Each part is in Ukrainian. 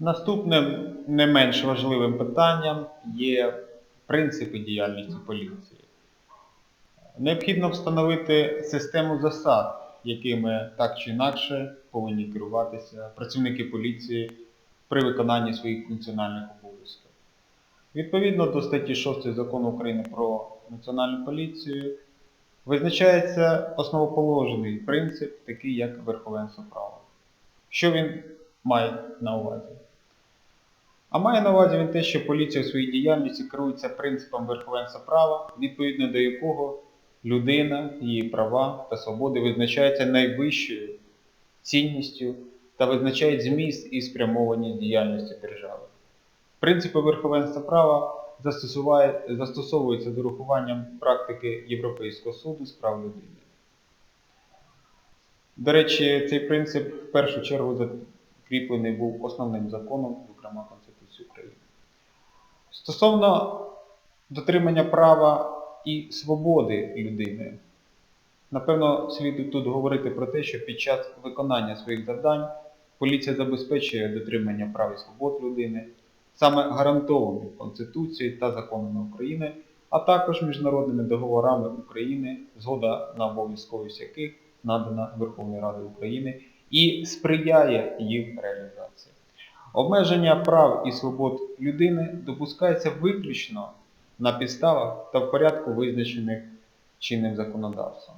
Наступним не менш важливим питанням є принципи діяльності поліції. Необхідно встановити систему засад, якими так чи інакше повинні керуватися працівники поліції при виконанні своїх функціональних обов'язків. Відповідно до статті 6 Закону України про національну поліцію визначається основоположний принцип, такий як верховенство права. Що він має на увазі? А має на увазі він те, що поліція у своїй діяльності керується принципом верховенства права, відповідно до якого людина, її права та свободи визначаються найвищою цінністю та визначають зміст і спрямованість діяльності держави. Принципи верховенства права застосовуються з урахуванням практики Європейського суду з прав людини. До речі, цей принцип в першу чергу закріплений був основним законом, зокрема Конституцією України. Стосовно дотримання права і свободи людини, напевно, слід тут говорити про те, що під час виконання своїх завдань поліція забезпечує дотримання прав і свобод людини, саме гарантованих Конституцією та законами України, а також міжнародними договорами України, згода на обов'язковість яких надана Верховною Радою України і сприяє їх реалізації. Обмеження прав і свобод людини допускається виключно на підставах та в порядку визначених чинним законодавством.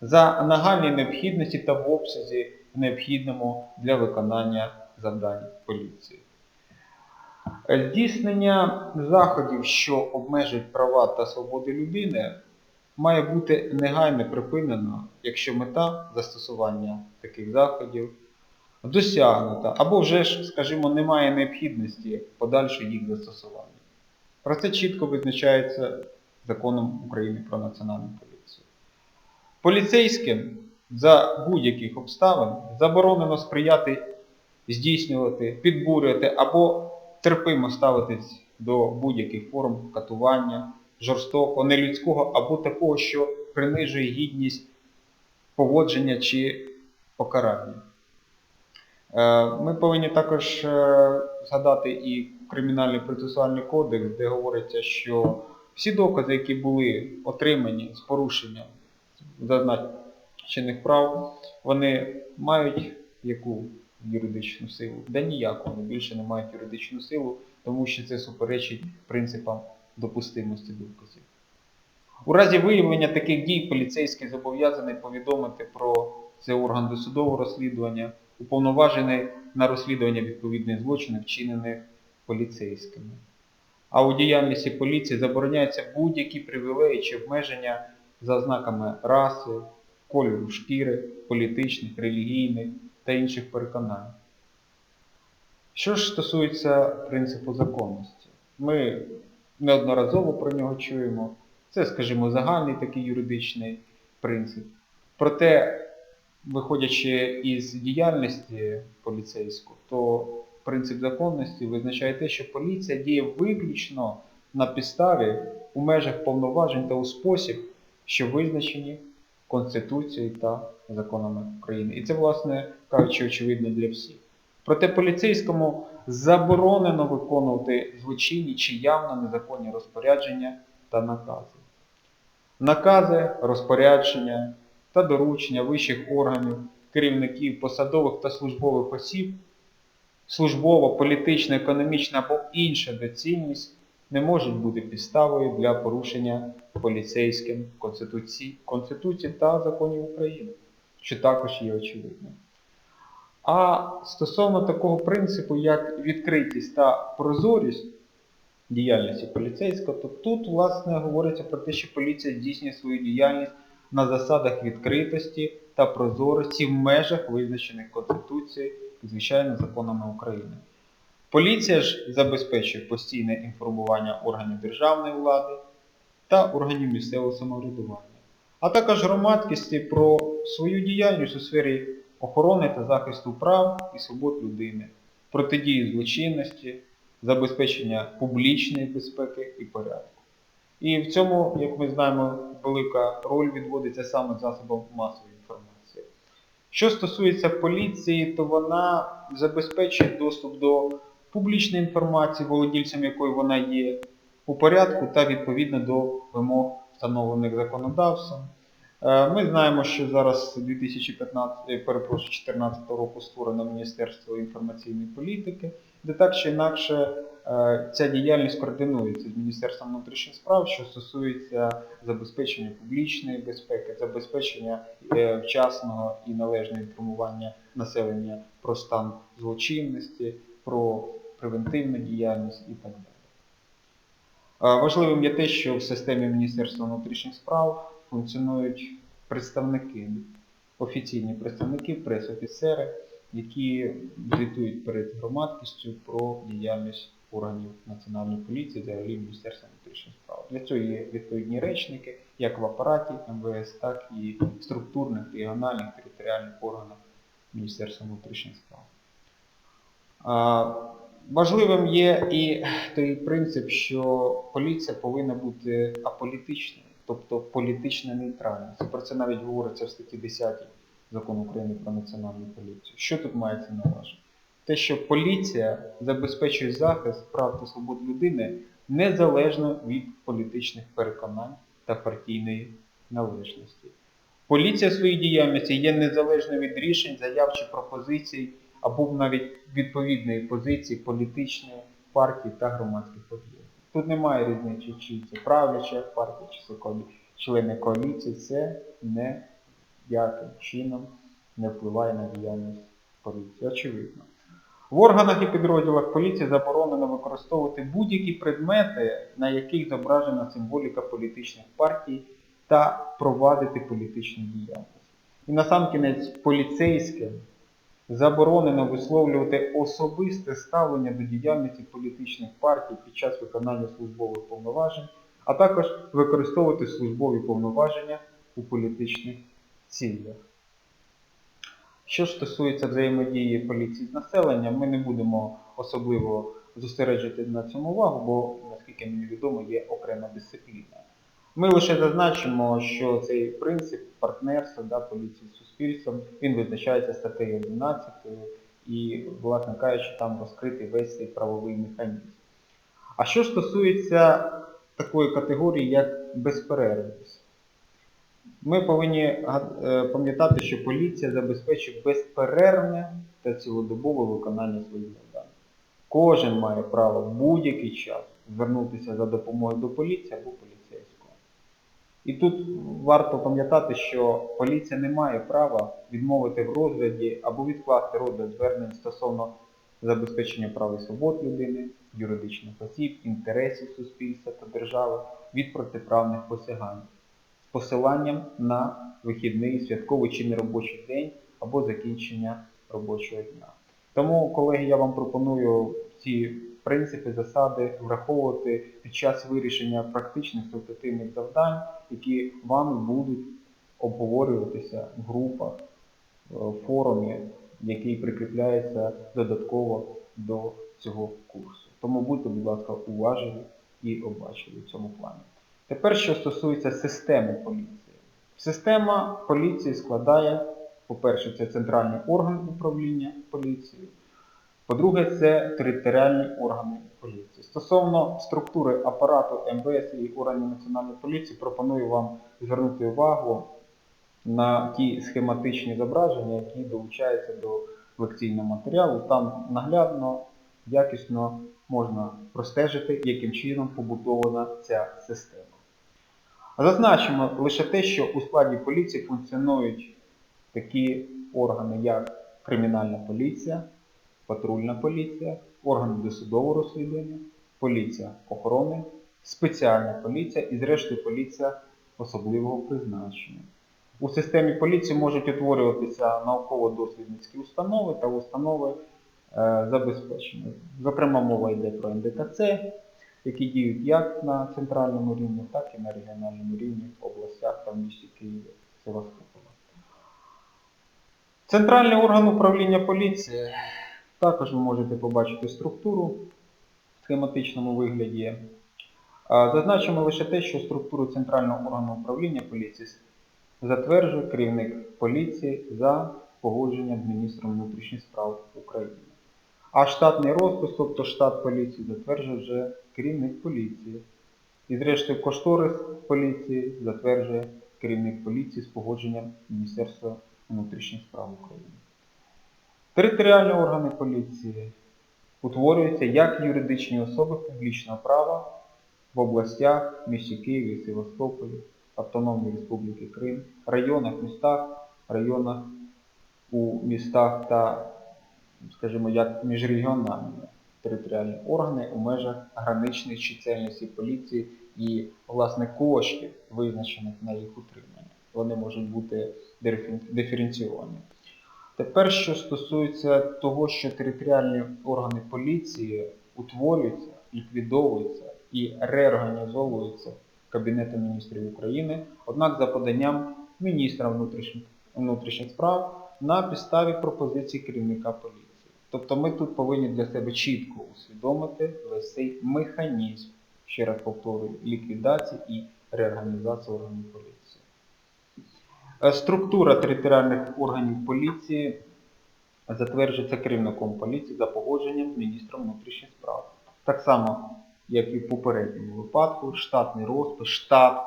За нагальної необхідності та в обсязі необхідному для виконання завдань поліції. Здійснення заходів, що обмежують права та свободи людини, має бути негайно припинено, якщо мета застосування таких заходів досягнута, або вже ж, скажімо, немає необхідності подальшого їх застосування. Про це чітко визначається законом України про національну поліцію. Поліцейським за будь-яких обставин заборонено сприяти, здійснювати, підбурювати або терпимо ставитись до будь-яких форм катування, жорстокого, нелюдського або такого, що принижує гідність поводження чи покарання. Е, Ми повинні також е, згадати і Кримінальний процесуальний кодекс, де говориться, що всі докази, які були отримані з порушенням зазначених прав, вони мають яку юридичну силу? Да ніяку, вони більше не мають юридичну силу, тому що це суперечить принципам допустимості доказів. У разі виявлення таких дій поліцейський зобов'язаний повідомити про це орган досудового розслідування, уповноважений на розслідування відповідних злочинів, вчинених поліцейськими. А у діяльності поліції забороняються будь-які привілеї чи обмеження за ознаками раси, кольору шкіри, політичних, релігійних та інших переконань. Що ж стосується принципу законності, ми неодноразово про нього чуємо. Це, скажімо, загальний такий юридичний принцип. Проте, виходячи із діяльності поліцейського, то принцип законності визначає те, що поліція діє виключно на підставі у межах повноважень та у спосіб, що визначені Конституцією та законами України. І це, власне кажучи, очевидно для всіх. Проте поліцейському заборонено виконувати злочинні чи явно незаконні розпорядження та накази. Накази, розпорядження та доручення вищих органів, керівників, посадових та службових осіб, службова, політична, економічна або інша доцільність не можуть бути підставою для порушення поліцейським Конституції, Конституції та законів України, що також є очевидним. А стосовно такого принципу, як відкритість та прозорість діяльності поліцейського, то тут, власне, говориться про те, що поліція здійснює свою діяльність на засадах відкритості та прозорості в межах, визначених Конституцією і, звичайно, законами України. Поліція ж забезпечує постійне інформування органів державної влади та органів місцевого самоврядування, а також громадськості про свою діяльність у сфері охорони та захисту прав і свобод людини, протидії злочинності, забезпечення публічної безпеки і порядку. І в цьому, як ми знаємо, велика роль відводиться саме засобам масової інформації. Що стосується поліції, то вона забезпечує доступ до публічної інформації, володільцем якої вона є, у порядку та відповідно до вимог, встановлених законодавством. Е, Ми знаємо, що зараз 2015, е, перепрошую, 2014 року створено Міністерство інформаційної політики, де так чи інакше ця діяльність координується з Міністерством внутрішніх справ, що стосується забезпечення публічної безпеки, забезпечення е, вчасного і належного інформування населення про стан злочинності, про превентивну діяльність і так далі. Е, Важливим є те, що в системі Міністерства внутрішніх справ функціонують представники, офіційні представники, прес-офіцери, які звітують перед громадськістю про діяльність органів Національної поліції, взагалі Міністерства внутрішніх справ. Для цього є відповідні речники, як в апараті МВС, так і в структурних, регіональних, територіальних органах Міністерства внутрішніх справ. Важливим є і той принцип, що поліція повинна бути аполітичною, тобто політично нейтральною. Про це навіть говориться в статті 10 Закону України про національну поліцію. Що тут мається на увазі? Те, що поліція забезпечує захист прав та свобод людини незалежно від політичних переконань та партійної належності. Поліція в своїй діяльності є незалежною від рішень, заяв чи пропозицій або навіть відповідної позиції політичної партії та громадських об'єктів. Тут немає різниці, чи це правляча партія, чи це члени коаліції, це ніяким чином не впливає на діяльність поліції. Очевидно. В органах і підрозділах поліції заборонено використовувати будь-які предмети, на яких зображена символіка політичних партій, та провадити політичну діяльність. І насамкінець поліцейським заборонено висловлювати особисте ставлення до діяльності політичних партій під час виконання службових повноважень, а також використовувати службові повноваження у політичних цілях. Що стосується взаємодії поліції з населенням, ми не будемо особливо зосереджувати на цьому увагу, бо, наскільки мені відомо, є окрема дисципліна. Ми лише зазначимо, що цей принцип партнерства да, поліції з суспільством, він визначається статтею 11 і, власне кажучи, там розкритий весь цей правовий механізм. А що стосується такої категорії, як безперервність, ми повинні е, пам'ятати, що поліція забезпечує безперервне та цілодобове виконання своїх завдань. Кожен має право в будь-який час звернутися за допомогою до поліції або поліцейського. І тут варто пам'ятати, що поліція не має права відмовити в розгляді або відкласти розгляд звернень стосовно забезпечення прав і свобод людини, юридичних осіб, інтересів суспільства та держави від протиправних посягань посиланням на вихідний, святковий чи неробочий день або закінчення робочого дня. Тому, колеги, я вам пропоную ці принципи, засади враховувати під час вирішення практичних результативних завдань, які вами будуть обговорюватися в групах, е, в форумі, який прикріпляється додатково до цього курсу. Тому будьте, будь ласка, уважні і обачливі в цьому плані. Тепер, що стосується системи поліції. Система поліції складає, по-перше, це центральний орган управління поліцією. По-друге, це територіальні органи поліції. Стосовно структури апарату МВС і органів Національної поліції, пропоную вам звернути увагу на ті схематичні зображення, які долучаються до лекційного матеріалу. Там наглядно, якісно можна простежити, яким чином побудована ця система. Зазначимо лише те, що у складі поліції функціонують такі органи, як кримінальна поліція, патрульна поліція, органи досудового розслідування, поліція охорони, спеціальна поліція і, зрештою, поліція особливого призначення. У системі поліції можуть утворюватися науково-дослідницькі установи та установи е, забезпечення. Зокрема, мова йде про НДКЦ, які діють як на центральному рівні, так і на регіональному рівні в областях та в місті Києві, Севастопола. Центральний орган управління поліції. Також ви можете побачити структуру в схематичному вигляді. Зазначимо лише те, що структуру центрального органу управління поліції затверджує керівник поліції за погодженням з міністром внутрішніх справ України. А штатний розпис, тобто штат поліції, затверджує вже керівник поліції. І зрештою кошторис поліції затверджує керівник поліції з погодженням Міністерства внутрішніх справ України. Територіальні органи поліції утворюються як юридичні особи публічного права в областях, місті Києві, Севастополі, Автономної Республіки Крим, районах, містах, районах у містах та, скажімо, як міжрегіональні територіальні органи у межах граничних чисельності поліції і, власне, коштів, визначених на їх утримання. Вони можуть бути диференційовані. Тепер, що стосується того, що територіальні органи поліції утворюються, ліквідовуються і реорганізовуються Кабінетом міністрів України, однак за поданням міністра внутрішніх, внутрішніх справ на підставі пропозицій керівника поліції. Тобто ми тут повинні для себе чітко усвідомити весь цей механізм, ще раз повторюю, ліквідації і реорганізації органів поліції. Е, Структура територіальних органів поліції затверджується керівником поліції за погодженням з міністром внутрішніх справ. Так само, як і в попередньому випадку, штатний розпис, штат,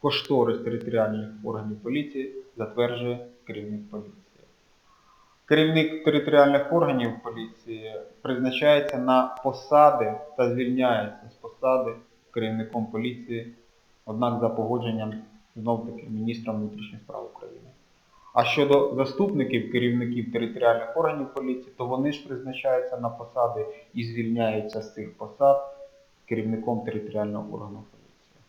кошторис територіальних органів поліції затверджує керівник поліції. Керівник територіальних органів поліції призначається на посади та звільняється з посади керівником поліції, однак за погодженням знов-таки міністра внутрішніх справ України. А щодо заступників керівників територіальних органів поліції, то вони ж призначаються на посади і звільняються з цих посад керівником територіального органу поліції.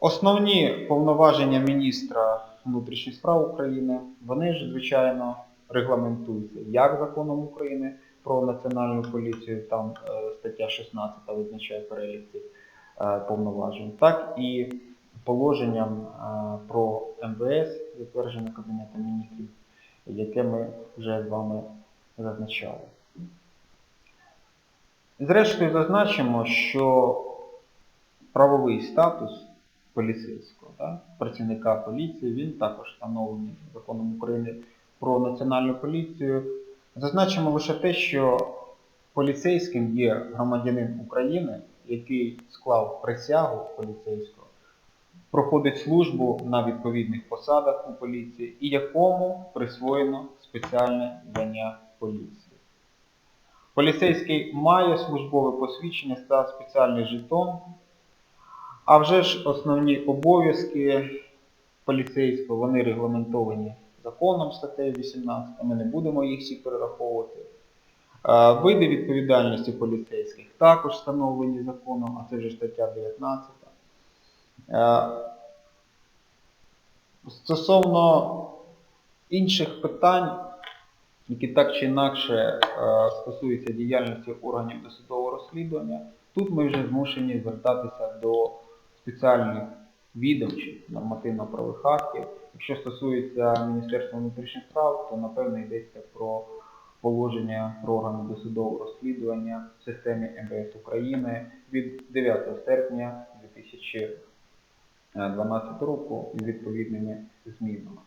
Основні повноваження міністра внутрішніх справ України, вони ж, звичайно, регламентуються як законом України про національну поліцію, там е, стаття 16 визначає перелік цих е, повноважень, так і положенням е, про МВС, затверджене Кабінетом міністрів, яке ми вже з вами зазначали. Зрештою, зазначимо, що правовий статус поліцейського, да, працівника поліції, він також встановлений законом України про національну поліцію. Зазначимо лише те, що поліцейським є громадянин України, який склав присягу поліцейського, проходить службу на відповідних посадах у поліції і якому присвоєно спеціальне звання поліції. Поліцейський має службове посвідчення та спеціальний жетон, а вже ж основні обов'язки поліцейського, вони регламентовані законом статтею 18, ми не будемо їх всі перераховувати. Види відповідальності поліцейських також встановлені законом, а це вже стаття 19. Е, Стосовно інших питань, які так чи інакше стосуються діяльності органів досудового розслідування, тут ми вже змушені звертатися до спеціальних відомчих нормативно-правових актів. Якщо стосується Міністерства внутрішніх справ, то напевно йдеться про положення про органи досудового розслідування в системі МВС України від 9 серпня 2012 року з відповідними змінами.